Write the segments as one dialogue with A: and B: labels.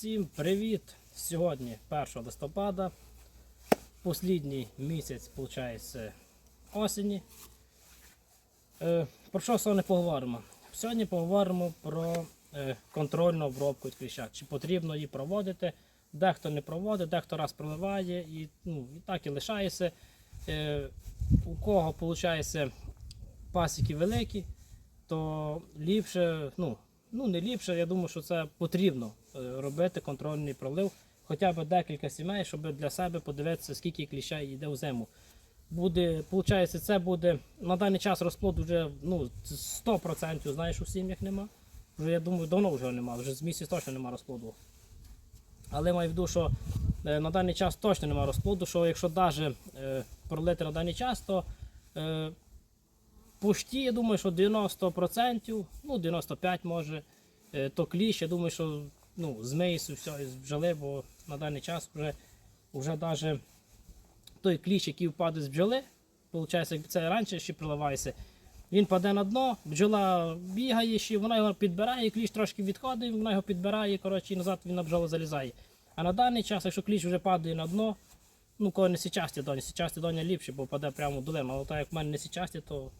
A: Всім привіт! Сьогодні 1 листопада, послідній місяць, виходить, осені. Е, про що сьогодні поговоримо? Сьогодні поговоримо про е, контрольну обробку кліща. Чи потрібно її проводити? Дехто не проводить, дехто раз проливає і, ну, і так і лишається. Е, у кого виходить пасіки великі, то ліпше, ну, ну не ліпше, я думаю, що це потрібно е, робити контрольний пролив, хоча б декілька сімей, щоб для себе подивитися, скільки кліща йде в зиму. Буде, виходить, це буде на даний час розплод вже ну, 100% знаєш, у сім'ях нема. Вже я думаю, давно вже нема, вже з місяць точно нема розплоду. Але маю в виду, що е, на даний час точно нема розплоду, що якщо навіть е, пролити на даний час, то Пушті, я думаю, що 90%, ну 95% може, е, то кліщ, я думаю, що ну, змиється все із бджоли, бо на даний час вже, вже навіть той кліщ, який впаде з бджоли, виходить, якби це раніше ще приливається, він паде на дно, бджола бігає, ще, вона його підбирає, кліщ трошки відходить, вона його підбирає, коротше, і назад він на бджолу залізає. А на даний час, якщо кліщ вже падає на дно, ну коли не січасті доні, січасті доня ліпше, бо паде прямо в долину, але так як в мене не січасті, то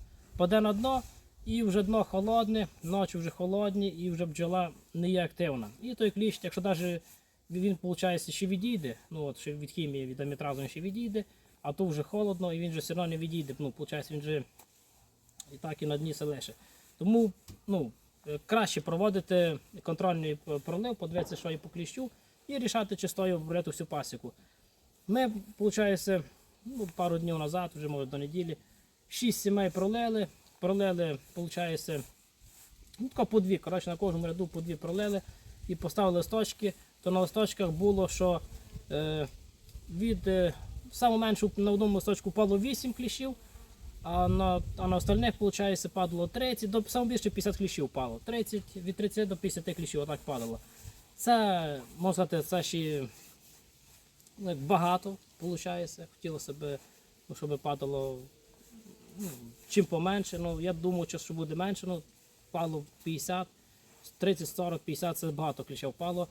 A: паде на дно, і вже дно холодне, ночі вже холодні, і вже бджола не є активна. І той кліщ, якщо навіть він, виходить, ще відійде, ну от ще від хімії, від амітразу він ще відійде, а то вже холодно, і він вже все одно не відійде. Ну, виходить, він вже і так і на дні селеше. Тому ну, е, краще проводити контрольний пролив, подивитися, що є по кліщу, і рішати, чи стоїть обробляти всю пасіку. Ми, виходить, ну, пару днів назад, вже може до неділі, шість сімей пролили. Пролили, виходить, ну, по дві. Коротше, на кожному ряду по дві пролили і поставили листочки. То на листочках було, що е, від е, саме менше на одному листочку впало 8 кліщів, а на, а на остальних, виходить, падало 30, до саме більше 50 кліщів впало. 30, від 30 до 50 кліщів отак падало. Це, можна сказати, це ще ну, багато виходить. Хотілося б, ну, щоб падало ну, чим поменше. Ну, я думаю, що буде менше, ну, впало 50, 30, 40, 50 це багато кліща впало.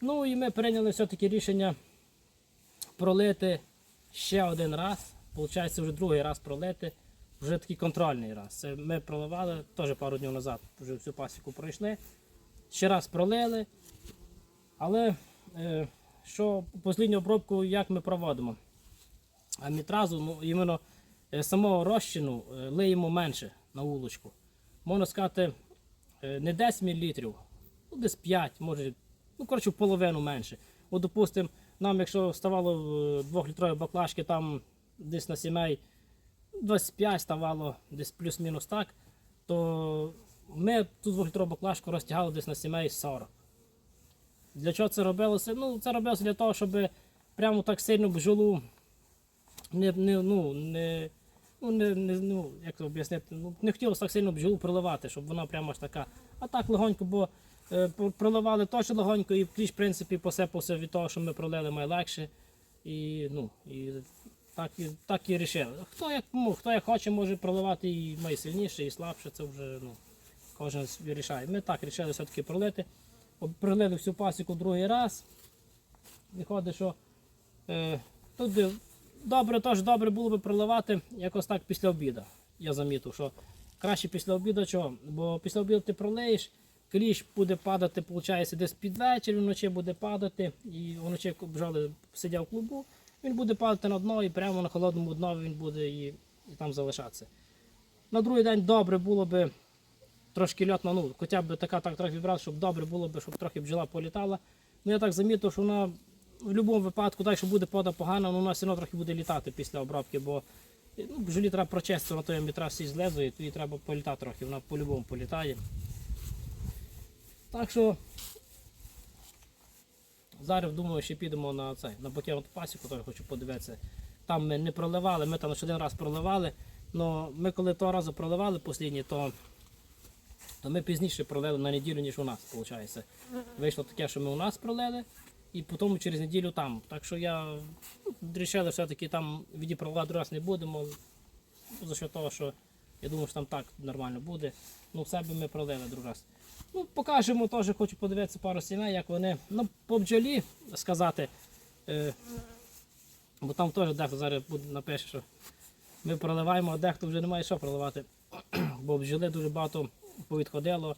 A: Ну і ми прийняли все-таки рішення пролити ще один раз. Получається, вже другий раз пролити, вже такий контрольний раз. Це ми проливали теж пару днів назад, вже всю пасіку пройшли. Ще раз пролили. Але е, що послідню обробку як ми проводимо? А мітразу, ну, іменно самого розчину е, лиємо менше на вулочку. Можна сказати, е, не 10 мл, ну десь 5, може, ну коротше в половину менше. От, допустимо, нам, якщо ставало 2-літрові баклажки, там десь на сімей 25 ставало десь плюс-мінус так, то ми ту 2-літрову баклажку розтягали десь на сімей 40. Для чого це робилося? Ну, це робилося для того, щоб прямо так сильно бджолу не, не, ну, не, ну, не, не, ну, як об'яснити, ну, не хотілося так сильно бджолу проливати, щоб вона прямо ж така. А так легонько, бо е, проливали теж легонько, і кліщ, в принципі, посипався від того, що ми пролили найлегше. І, ну, і так, і, так і рішили. Хто як, ну, хто як хоче, може проливати і найсильніше, і слабше, це вже ну, кожен собі рішає. Ми так рішили все-таки пролити. Пролили всю пасіку другий раз. Виходить, що е, тут добре, теж добре було би проливати якось так після обіду. Я замітив, що краще після обіду чого? Бо після обіду ти пролиєш, кліщ буде падати, виходить, десь під вечір, вночі буде падати, і вночі як бджоли в клубу, він буде падати на дно і прямо на холодному дно він буде і, і там залишатися. На другий день добре було би трошки льотно, ну, хоча б така так трохи вібрав, щоб добре було б, щоб трохи бджола політала. Ну я так замітив, що вона в будь-якому випадку, так, що буде пода погана, але вона все одно трохи буде літати після обробки, бо ну, бджолі треба прочистити на той амітраз всі злезує, то їй треба політати трохи, вона по-любому політає. Так що зараз думаю, ще підемо на цей, на Бакеву пасіку, теж хочу подивитися. Там ми не проливали, ми там лише один раз проливали. але ми коли того разу проливали останній, то то ми пізніше пролили на неділю, ніж у нас, виходить. Вийшло таке, що ми у нас пролили, і потім через неділю там. Так що я ну, вирішили все-таки там відіпроливати другий раз не будемо. За що того, що я думаю, що там так нормально буде. Ну, в себе ми пролили другий раз. Ну, покажемо теж, хочу подивитися пару сімей, як вони. Ну, по бджолі сказати. Е, бо там теж дехто зараз буде напише, що ми проливаємо, а дехто вже немає що проливати. бо бджоли дуже багато повідходило.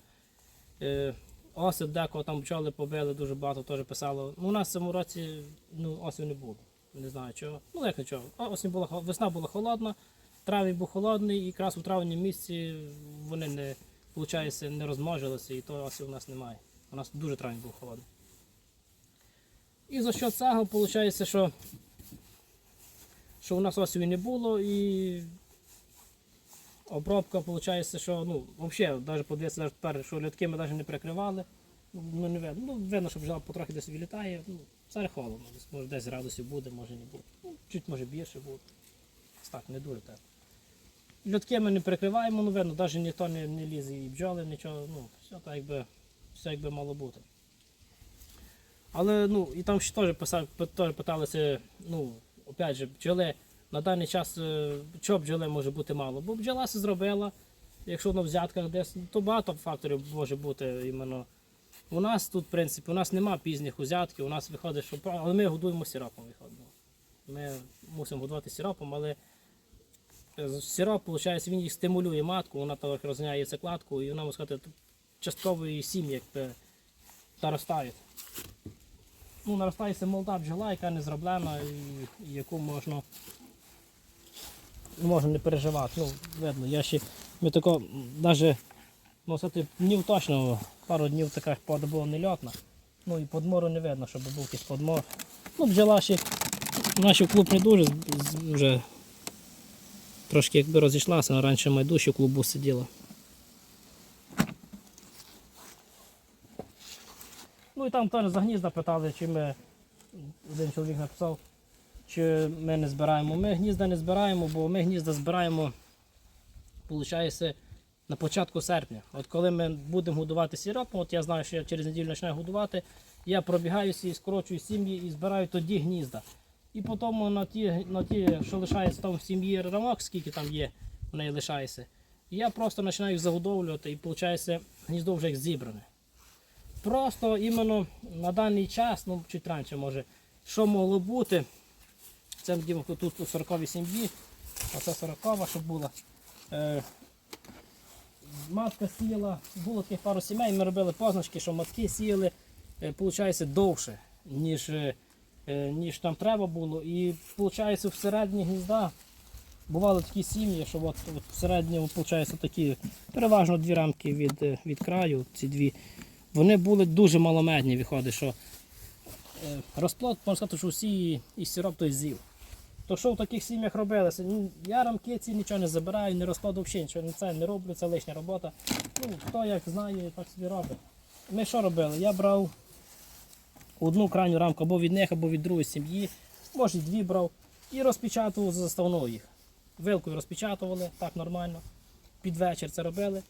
A: Е, осип декого там бджоли побили, дуже багато теж писало. Ну, у нас в цьому році ну, осів не було. Не знаю чого. Ну як нічого. Осінь була, весна була холодна, травень був холодний, і якраз у травні місяці вони не, виходить, не розмножилися, і то осі у нас немає. У нас дуже травень був холодний. І за що цього виходить, що, що у нас осів не було, і обробка виходить, що ну, взагалі, навіть подивитися навіть тепер, що льотки ми навіть не прикривали. Ну, не видно. Ну, видно, що бджола потрохи десь вилітає. Ну, зараз холодно. Десь, може 10 градусів буде, може не буде. Ну, чуть може більше буде. Так, не дуже тепло. Льотки ми не прикриваємо, ну видно, навіть ніхто не, не лізе і бджоли, нічого, ну, все так якби, все якби мало бути. Але ну, і там ще теж, писав, теж питалися, ну, опять же, бджоли на даний час, е, чого бджоли може бути мало? Бо бджола все зробила, якщо на взятках десь, то багато факторів може бути іменно. У нас тут, в принципі, у нас нема пізніх узятків, у нас виходить, що але ми годуємо сиропом виходимо. Ми мусимо годувати сиропом, але е, сироп, виходить, він їх стимулює матку, вона трохи розганяє яйцекладку, і вона, можна сказати, частково і сім'ї якби наростають. Ну, наростається молода бджола, яка не зроблена, і яку можна, можна не переживати. Ну, видно, я ще ми тако, навіть Ну, днів точно, пару днів така пода була нельотна. Ну і подмору не видно, щоб був якийсь подмор. Ну, бджола ще наші клуб не дуже вже трошки якби розійшлася, а раніше майдуші клубу сиділа. Ну і там теж за гнізда питали, чи ми, один чоловік написав, чи ми не збираємо. Ми гнізда не збираємо, бо ми гнізда збираємо, виходить, на початку серпня. От коли ми будемо годувати сіропом, от я знаю, що я через неділю починаю годувати, я пробігаюся і скорочую сім'ї і збираю тоді гнізда. І потім на ті, на ті що лишається там в сім'ї рамок, скільки там є, в неї лишається, я просто починаю їх загодовлювати і виходить гніздо вже як зібране. Просто іменно на даний час, ну чуть раніше може, що могло бути, це Діма, тут у 40 а це 40 щоб була. Е, матка сіяла, було таких пару сімей, ми робили позначки, що матки сіяли, е, виходить, довше, ніж, е, е, ніж там треба було. І виходить, всередині гнізда бували такі сім'ї, що от, от всередині виходить, такі переважно дві рамки від, е, від краю, ці дві. Вони були дуже маломедні, виходить, що е, розплод, можна сказати, що всі і сироп той з'їв. То що в таких сім'ях робилося? Я рамки ці нічого не забираю, не розкладу взагалі нічого, це не роблю, це лишня робота. Ну, хто як знає, так собі робить. Ми що робили? Я брав одну крайню рамку або від них, або від другої сім'ї, може дві брав, і розпечатував за заставною їх. Вилкою розпечатували, так нормально. Під вечір це робили.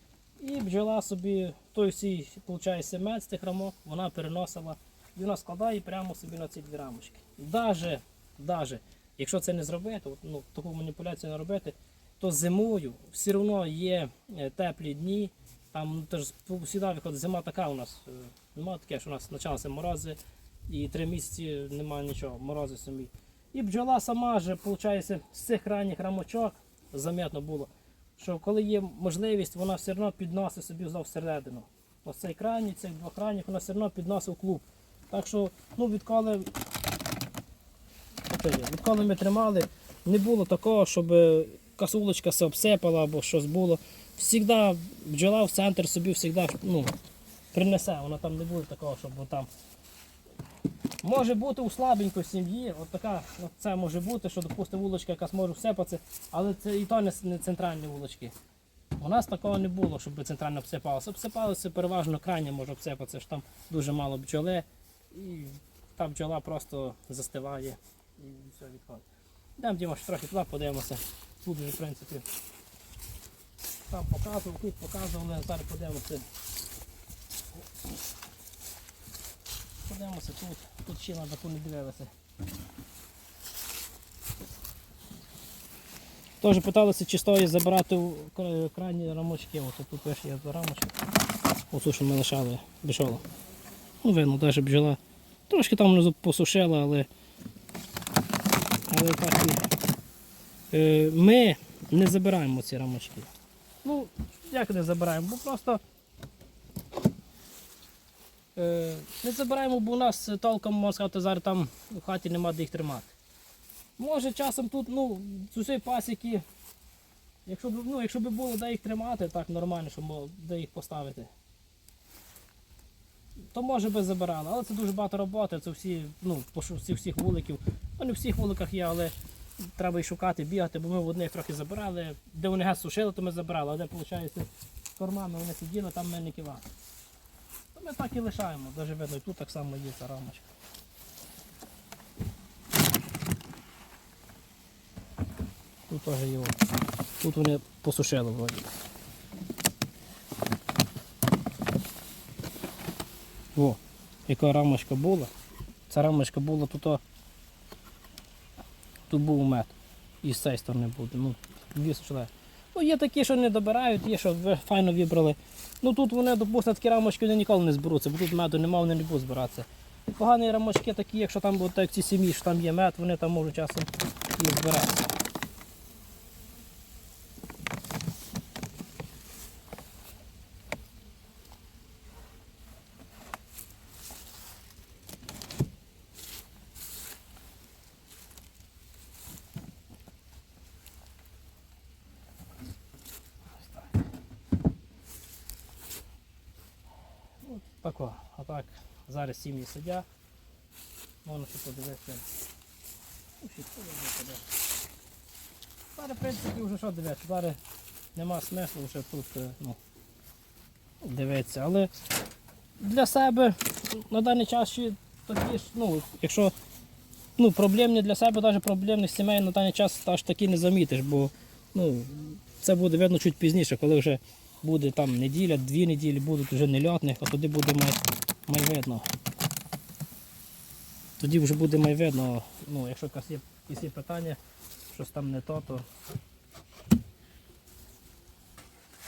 A: І бджола собі, той всій, виходить, мед тих рамок, вона переносила і вона складає прямо собі на ці дві рамочки. Даже, даже, якщо це не зробити, ну, таку маніпуляцію не робити, то зимою все одно є е, теплі дні. Там ну, теж завжди виходить, зима така у нас. Нема таке, що у нас почалися морози і три місяці немає нічого, морози самі. І бджола сама же, виходить, з цих ранніх рамочок заметно було, що коли є можливість, вона все одно підносить собі всередину. Ось цей крайній, цих двох крайніх, вона все одно підносить в клуб. Так що, ну, відколи, Ото є. відколи ми тримали, не було такого, щоб касулочка се обсипала або щось було. Всігда бджола в центр собі всігда, ну, принесе, вона там не буде такого, щоб там. Може бути у слабенької сім'ї, от така, от це може бути, що допустимо вулочка якась може всипатися, але це і то не, не центральні вулочки. У нас такого не було, щоб центрально обсипалося. Обсипалося переважно крайня може обсипатися, що там дуже мало бджоли, і та бджола просто застиває і все відходить. Йдемо Діма, трохи туди подивимося. Тут вже, в принципі, там показував, тут показували, зараз подивимося. Подивимося тут, тут ще таку не дивилися. Теж питалися, чи стоїть забирати крайні рамочки. Ось тут пише є рамочки. Оцю, що ми лишали бджола. Ну, видно, навіть бджола. Трошки там посушила, але. Але так. Е, ми не забираємо ці рамочки. Ну, як не забираємо? Бо просто. Е, не забираємо, бо у нас толком, можна сказати, зараз там у хаті нема де їх тримати. Може часом тут, ну, з усієї пасіки, якщо б, ну, якщо б було де їх тримати, так нормально, щоб було де їх поставити. То може би забирали, але це дуже багато роботи, це всі, ну, по всіх, вуликів. Ну, не в всіх вуликах є, але треба і шукати, бігати, бо ми в одних трохи забирали. Де вони газ сушили, то ми забирали, а де, виходить, кормами вони сиділи, там ми не кивали. То ми так і лишаємо, навіть видно, тут так само є ця рамочка. Тут теж є. о. Тут вони посушили вроді. О, яка рамочка була. Ця рамочка була тут. Тут був мед. І з цієї сторони буде. Ну, дві сушили. Ну, є такі, що не добирають, є, що файно вибрали. Ну тут вони, допустимо, такі рамочки вони ніколи не зберуться, бо тут меду немає, вони не будуть збиратися. Погані рамочки такі, якщо там будуть ці сім'ї, що там є мед, вони там можуть часом і збиратися. Ну, тако, а так, зараз сім'ї сидять. Можна ще подивитися. Ну, подивиться. Зараз, в принципі, вже що дивитися, зараз нема смислу вже тут е, ну, дивитися. Але для себе на даний час ще такі ну, якщо ну, проблемні для себе, навіть проблемних сімей на даний час аж таки не замітиш, бо ну, це буде видно чуть пізніше, коли вже буде там неділя, дві неділі, будуть вже нельотних, а тоді буде май, май видно. Тоді вже буде май видно, ну, якщо є, якісь є питання, щось там не то, то.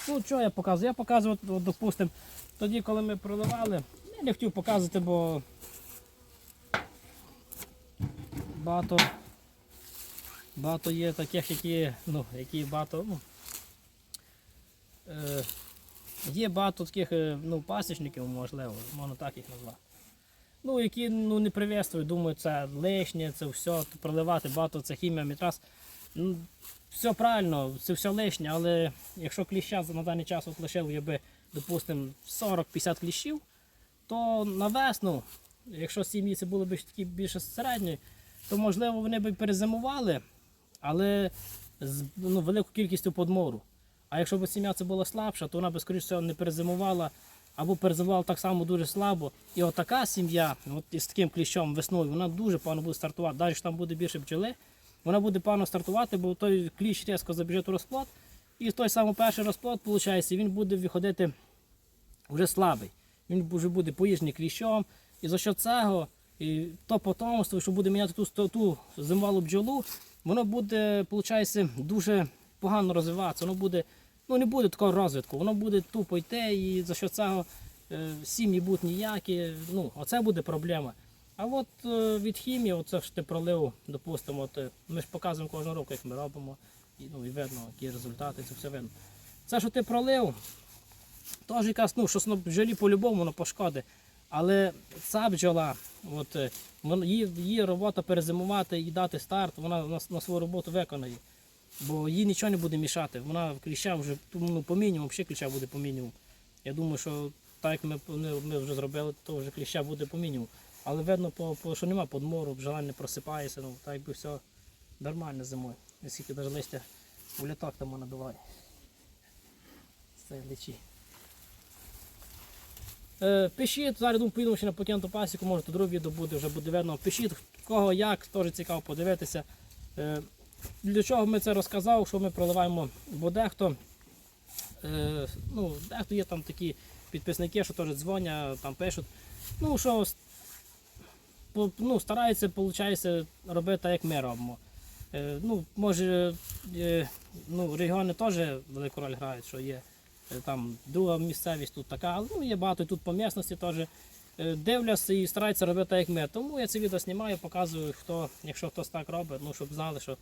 A: Ну, що я показую? Я показую, от, от, допустим, тоді, коли ми проливали, я не хотів показувати, бо багато, багато є таких, які, ну, які багато, ну, є багато таких е, ну, пасічників, можливо, можна так їх назвати. Ну, які ну, не приветствують, думають, це лишнє, це все, проливати багато це хімія, мітрас. Ну, все правильно, це все лишнє, але якщо кліща на даний час от лишив я би, допустимо, 40-50 кліщів, то на весну, якщо сім'ї це були б такі більше середні, то можливо вони б перезимували, але з ну, великою кількістю подмору. А якщо б сім'я це була слабша, то вона б, скоріш всього, не перезимувала або перезимувала так само дуже слабо. І от така сім'я, от із таким кліщом весною, вона дуже погано буде стартувати. Навіть там буде більше бджоли, вона буде погано стартувати, бо той кліщ різко забіже у розплод. І той самий перший розплод, виходить, він буде виходити вже слабий. Він вже буде поїжджений кліщом. І за що цього, і то потомство, що буде міняти ту, ту, зимовалу бджолу, воно буде, виходить, дуже погано розвиватися. Воно буде, ну не буде такого розвитку, воно буде тупо йти, і за що цього е, сім'ї будуть ніякі. Ну, оце буде проблема. А от е, від хімії, оце ж ти пролив, допустимо, от, е, ми ж показуємо кожного року, як ми робимо, і, ну, і видно, які результати, це все видно. Це, що ти пролив, теж якась, ну, щось на бджолі по-любому воно пошкодить. Але ця бджола, от, е, її, її робота перезимувати і дати старт, вона на, на свою роботу виконає. Бо їй нічого не буде мішати. Вона кліща вже ну, по мінімуму, ще кліща буде по мінімуму. Я думаю, що так як ми, ми, ми вже зробили, то вже кліща буде по мінімуму. Але видно, по, по, що нема подмору, бджола не просипається, ну так якби все нормально зимою. Наскільки навіть листя в літак там набиває. Це лічі. Е, пишіть, зараз думаю, поїдемо ще на потягнуту пасіку, може друге відео буде, вже буде видно. Пишіть, кого як, теж цікаво подивитися. Е, для чого ми це розказав, що ми проливаємо, бо дехто, е, ну, дехто є там такі підписники, що теж дзвонять, там пишуть, ну, що ну, стараються, робити так, як ми робимо. Е, ну, може, е, ну, регіони теж велику роль грають, що є Е, Там друга місцевість тут така, ну є багато і тут по місності теж. Е, Дивляться і стараються робити як ми. Тому я це відео знімаю, показую, хто, якщо хтось так робить, ну щоб знали, що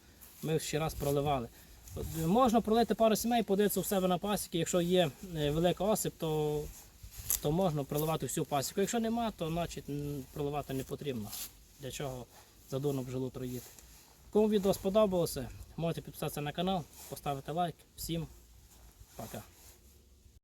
A: ми ще раз проливали. Е, Можна пролити пару сімей, подивитися у себе на пасіки. Якщо є е, велика осип, то, то можна проливати всю пасіку. Якщо нема, то значить проливати не потрібно. Для чого задурно бджолу троїти. Кому відео сподобалося, можете підписатися на канал, поставити лайк. Всім пока.